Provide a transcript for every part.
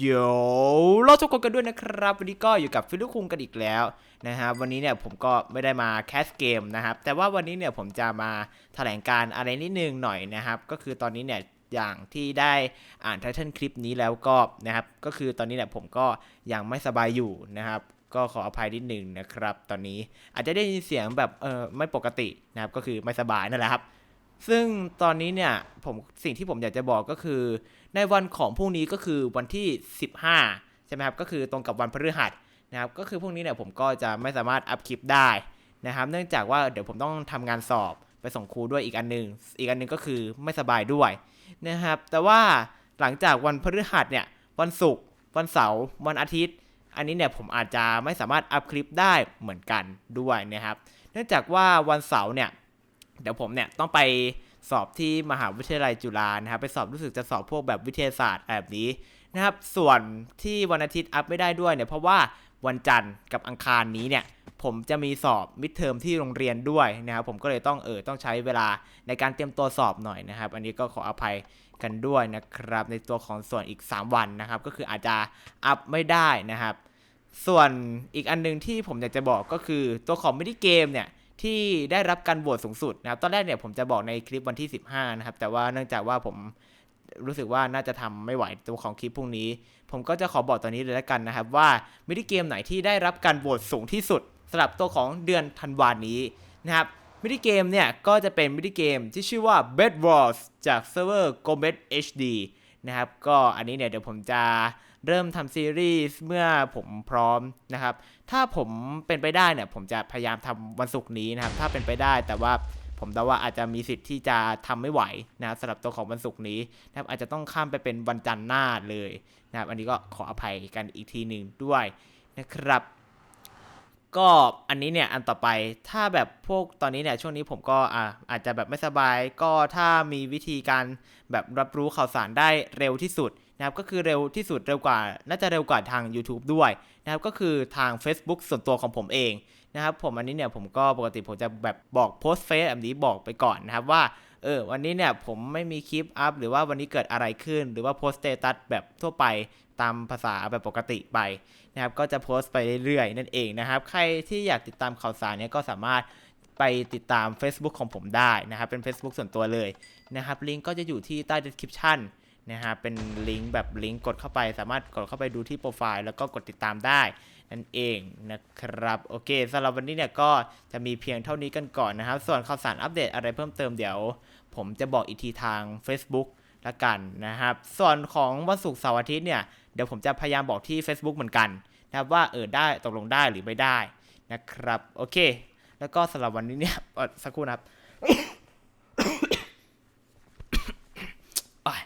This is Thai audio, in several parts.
โยวเราทุกคนกันด้วยนะครับ วันนี้ก็อยู่กับฟิลุคุงกันอีกแล้วนะครับวันนี้เนี่ยผมก็ไม่ได้มาแคสเกมนะครับ แต่ว่าวันนี้เนี่ยผมจะมาแถลงการอะไรนิดนึงหน่อยนะครับ ก็คือตอนนี้เนี่ยอย่างที่ได้อ่านไทท l ลคลิปนี้แล้วก็นะครับ ก็คือตอนนี้เนี่ยผมก็ยังไม่สบายอยู่นะครับก็ขออภัยนิดหนึ่งนะครับ ตอนนี้อาจจะได้ยินเสียงแบบเออไม่ปกตินะครับก็คือไม่สบายนั่นแหละครับ ซึ่งตอนนี้เนี่ยผมสิ่งที่ผมอยากจะบอกก็คือ ในวันของพรุ่งนี้ก็คือวันที่ 15 ใช่ไหมครับ ก็คือตรงกับวันพฤหัสนะครับ ก็คือพรุ่งนี้เนี่ยผมก็จะไม่สามารถอัพคลิปได้นะครับ เนื่องจากว่าเดี๋ยวผมต้องทำงานสอบไปส่งครูด้วยอีกอันหนึง อีกอันหนึงก็คือไม่สบายด้วยนะครับ แต่ว่าหลังจากวันพฤหัสเนี่ย วันศุกร์ วันเสาร์ วันอาทิตย์ อันนี้เนี่ยผมอาจจะไม่สามารถอัพคลิปได้เหมือนกันด้วยนะครับ เนื่องจากว่าวันเสาร์เนี่ย เดี๋ยวผมเนี่ยต้องไปสอบที่มหาวิทยาลัยจุฬานะครับ ไปสอบรู้สึกจะสอบพวกแบบวิทยาศาสตร์แบบนี้นะครับ ส่วนที่วันอาทิตย์อัพไม่ได้ด้วยเนี่ยเพราะว่าวันจันทร์กับอังคารนี้เนี่ยผมจะมีสอบมิดเทอมที่โรงเรียนด้วยนะครับผมก็เลยต้องเออต้องใช้เวลาในการเตรียมตัวสอบหน่อยนะครับ อันนี้ก็ขออภัยกันด้วยนะครับ ในตัวของส่วนอีก 3 วันนะครับ ก็คืออาจจะอัพไม่ได้นะครับ ส่วนอีกอันหนึงที่ผมอยากจะบอกก็คือตัวของมินิเกมเนี่ย ที่ได้รับการโหวตสูงสุดนะครับ ตอนแรกเนี่ยผมจะบอกในคลิปวันที่ 15 นะครับ แต่ว่าเนื่องจากว่าผมรู้สึกว่าน่าจะทำไม่ไหวตัวของคลิปพรุ่งนี้ ผมก็จะขอบอกตอนนี้เลยแล้วกันนะครับ ว่ามินิเกมไหนที่ได้รับการโหวตสูงที่สุดสำหรับตัวของเดือนธันวานี้นะครับมินิเกมเนี่ยก็จะเป็นมินิเกมที่ชื่อว่า Bed Wars จากเซิร์ฟเวอร์ g o m e t HD นะครับ ก็อันนี้เนี่ยเดี๋ยวผมจะ เริ่มทำซีรีส์เมื่อผมพร้อมนะครับ ถ้าผมเป็นไปได้เนี่ย ผมจะพยายามทำวันศุกร์นี้นะครับ ถ้าเป็นไปได้แต่ว่าผมเดาว่าอาจจะมีสิทธิ์ที่จะทำไม่ไหวนะครับสำหรับตัวของวันศุกร์นี้นะครับอาจจะต้องข้ามไปเป็นวันจันทร์หน้าเลยนะครับอันนี้ก็ขออภัยกันอีกทีหนึ่งด้วยนะครับ ก็อันนี้เนี่ยอันต่อไปถ้าแบบพวกตอนนี้เนี่ยช่วงนี้ผมก็อ่าอาจจะแบบไม่สบาย ก็ถ้ามีวิธีการแบบรับรู้ข่าวสารได้เร็วที่สุด นะครับก็คือเร็วที่สุดเร็วกว่าน่าจะเร็วกว่าทาง YouTube ด้วยนะครับก็คือทาง Facebook ส่วนตัวของผมเองนะครับผมอันนี้เนี่ยผมก็ปกติผมจะแบบบอกโพสเฟซแบบนี้บอกไปก่อนนะครับว่าเออวันนี้เนี่ยผมไม่มีคลิปอัพหรือว่าวันนี้เกิดอะไรขึ้น หรือว่าโพสต์สเตตัสแบบทั่วไปตามภาษาแบบปกติไปนะครับก็จะโพสต์ไปเรื่อยๆ นั่นเองนะครับ ใครที่อยากติดตามข่าวสารเนี่ยก็สามารถไปติดตาม Facebook ของผมได้นะครับเป็น Facebook ส่วนตัวเลยนะครับลิงก์ก็จะอยู่ที่ใต้ description นะครับเป็นลิงก์แบบลิงก์กดเข้าไป สามารถกดเข้าไปดูที่โปรไฟล์แล้วก็กดติดตามได้นั่นเองนะครับโอเคสำหรับวันนี้เนี่ยก็จะมีเพียงเท่านี้กันก่อนนะครับ ส่วนข่าวสารอัปเดตอะไรเพิ่มเติมเดี๋ยว ผมจะบอกอีกทีทาง Facebook ละกันนะครับ ส่วนของวันศุกร์เสาร์อาทิตย์เนี่ยเดี๋ยวผมจะพยายามบอกที่ Facebook เหมือนกันนะครับว่าเออได้ตกลงได้หรือไม่ได้นะครับโอเค แล้วก็สำหรับวันนี้เนี่ยสักครู่นะครับ โอ้ย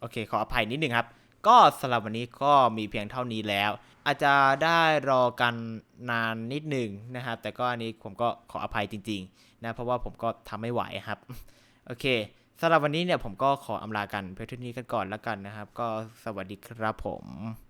โอเค ขออภัยนิดนึงครับ ก็สำหรับวันนี้ก็มีเพียงเท่านี้แล้ว อาจจะได้รอกันนานนิดหนึ่งนะครับ แต่ก็อันนี้ผมก็ขออภัยจริงๆนะเพราะว่าผมก็ทำไม่ไหวครับ โอเคสำหรับวันนี้เนี่ยผมก็ขออำลากันเพื่อเท่านี้กันก่อนแล้วกันนะครับ ก็สวัสดีครับผม